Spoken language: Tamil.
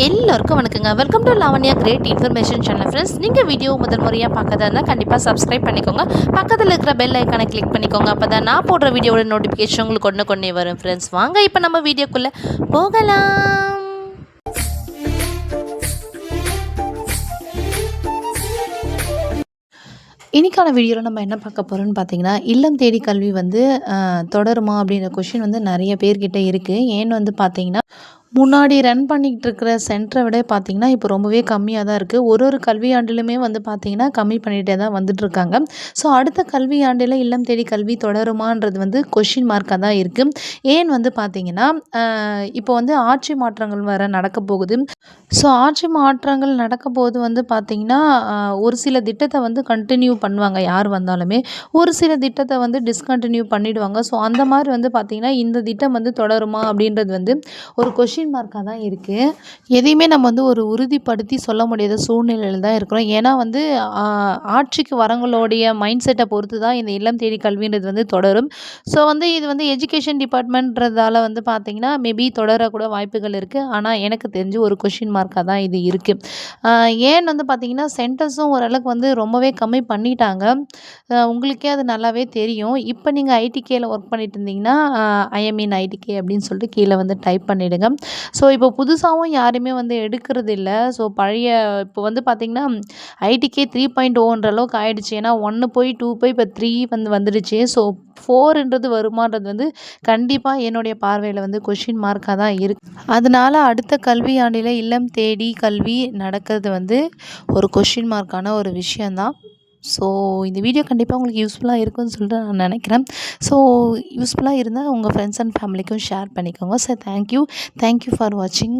எல்லோருக்கும் வணக்கங்க. Welcome to Lavanya great information channel friends நீங்கள் வீடியோ முதல் முறையாக பார்க்கறதா இருந்தால் கண்டிப்பாக சப்ஸ்கிரைப் பண்ணிக்கோங்க. பக்கத்தில் இருக்கிற பெல் ஐக்கானை கிளிக் பண்ணிக்கோங்க. அப்போ தான் நான் போடுற வீடியோட நோட்டிஃபிகேஷன் உங்களுக்கு ஒன்று கொண்டே வரும் ஃப்ரெண்ட்ஸ் வாங்க இப்போ நம்ம வீடியோக்குள்ளே போகலாம். இன்றைக்கான வீடியோவில் நம்ம என்ன பார்க்க போகிறோம்னு பார்த்தீங்கன்னா இல்லம் தேடி கல்வி வந்து தொடருமா அப்படின்ற கொஷின் வந்து நிறைய பேர்கிட்ட இருக்குது ஏன்னு வந்து பார்த்தீங்கன்னா முன்னாடி ரன் பண்ணிக்கிட்டு இருக்கிற சென்டரை விட பார்த்திங்கன்னா இப்போ ரொம்பவே கம்மியாக தான் இருக்குது ஒரு ஒரு கல்வியாண்டிலுமே வந்து பார்த்திங்கன்னா கம்மி பண்ணிகிட்டே தான் வந்துட்டுருக்காங்க ஸோ அடுத்த கல்வியாண்டில் இல்லம் தேடி கல்வி தொடருமான்றது வந்து கொஷின் மார்க்காக தான் இருக்குது ஏன் வந்து பார்த்தீங்கன்னா இப்போ வந்து ஆட்சி மாற்றங்கள் வர நடக்க போகுது. ஸோ ஆட்சி மாற்றங்கள் நடக்க போது வந்து பார்த்திங்கன்னா ஒரு சில திட்டத்தை வந்து கண்டினியூ பண்ணுவாங்க யார் வந்தாலுமே. ஒரு சில திட்டத்தை வந்து டிஸ்கண்டினியூ பண்ணிவிடுவாங்க ஸோ அந்த மாதிரி வந்து பார்த்திங்கன்னா இந்த திட்டம் வந்து தொடருமா அப்படின்றது வந்து ஒரு கொஷின் மார்க்காக தான் இருக்குது எதையுமே நம்ம வந்து ஒரு உறுதிப்படுத்தி சொல்ல முடியாத சூழ்நிலையில் தான் இருக்கிறோம். ஏன்னா வந்து ஆட்சிக்கு வரவங்களுடைய மைண்ட் செட்டை பொறுத்து தான் இந்த இல்லம் தேடி கல்வின்றது வந்து தொடரும். ஸோ வந்து இது வந்து எஜுகேஷன் டிபார்ட்மெண்ட்றதால வந்து பார்த்திங்கன்னா மேபி தொடரக்கூட வாய்ப்புகள் இருக்குது ஆனால் எனக்கு தெரிஞ்சு ஒரு கொஷின் மார்க்காக தான் இது இருக்குது ஏன் வந்து பார்த்திங்கன்னா சென்டர்ஸும் ஓரளவுக்கு வந்து ரொம்பவே கம்மி பண்ணிட்டாங்க. உங்களுக்கே அது நல்லாவே தெரியும். இப்போ நீங்கள் ஐடிகேயில் ஒர்க் பண்ணிட்டு இருந்தீங்கன்னா ஐஎம்இன் ஐடிகே அப்படின்னு சொல்லிட்டு கீழே வந்து டைப் பண்ணிவிடுங்க ஸோ இப்போ புதுசாகவும் யாருமே வந்து எடுக்கிறது இல்லை ஸோ பழைய இப்போ வந்து பார்த்திங்கன்னா ஐடிகே த்ரீ பாயிண்ட் ஓன்ற அளவுக்கு ஆகிடுச்சு ஏன்னா ஒன்று போய் டூ போய் இப்போ த்ரீ வந்து வந்துடுச்சு. ஸோ ஃபோர்ன்றது வருமானது வந்து கண்டிப்பாக என்னுடைய பார்வையில் வந்து கொஷின் மார்க்காக தான் இருக்குது அதனால அடுத்த கல்வி ஆண்டில் இல்லம் தேடி கல்வி நடக்கிறது வந்து ஒரு கொஷின் மார்க்கான ஒரு விஷயந்தான் ஸோ இந்த வீடியோ கண்டிப்பாக உங்களுக்கு யூஸ்ஃபுல்லாக இருக்கும்னு சொல்லிட்டு நான் நினைக்கிறேன். ஸோ யூஸ்ஃபுல்லாக இருந்தால் உங்கள் ஃப்ரெண்ட்ஸ் அண்ட் ஃபேமிலிக்கும் ஷேர் பண்ணிக்கோங்க. Sir thank you thank you for வாட்சிங்